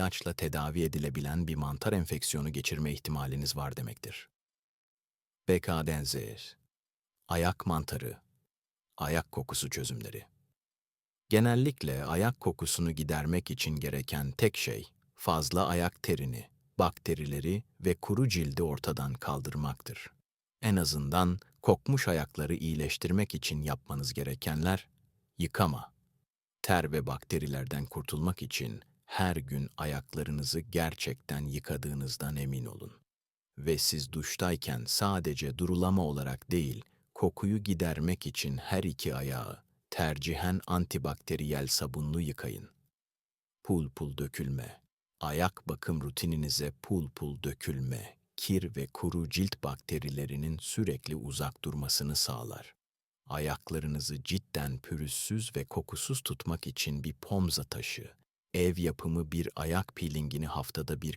ilaçla tedavi edilebilen bir mantar enfeksiyonu geçirme ihtimaliniz var demektir. BKDNZ Ayak mantarı Ayak kokusu çözümleri Genellikle ayak kokusunu gidermek için gereken tek şey, fazla ayak terini, bakterileri ve kuru cildi ortadan kaldırmaktır. En azından kokmuş ayakları iyileştirmek için yapmanız gerekenler, yıkama. Ter ve bakterilerden kurtulmak için her gün ayaklarınızı gerçekten yıkadığınızdan emin olun. Ve siz duştayken sadece durulama olarak değil, kokuyu gidermek için her iki ayağı tercihen antibakteriyel sabunlu yıkayın. Pul pul dökülme. Ayak bakım rutininize pul pul dökülme, kir ve kuru cilt bakterilerinin sürekli uzak durmasını sağlar. Ayaklarınızı cidden pürüzsüz ve kokusuz tutmak için bir pomza taşı, ev yapımı bir ayak peelingini haftada birkaç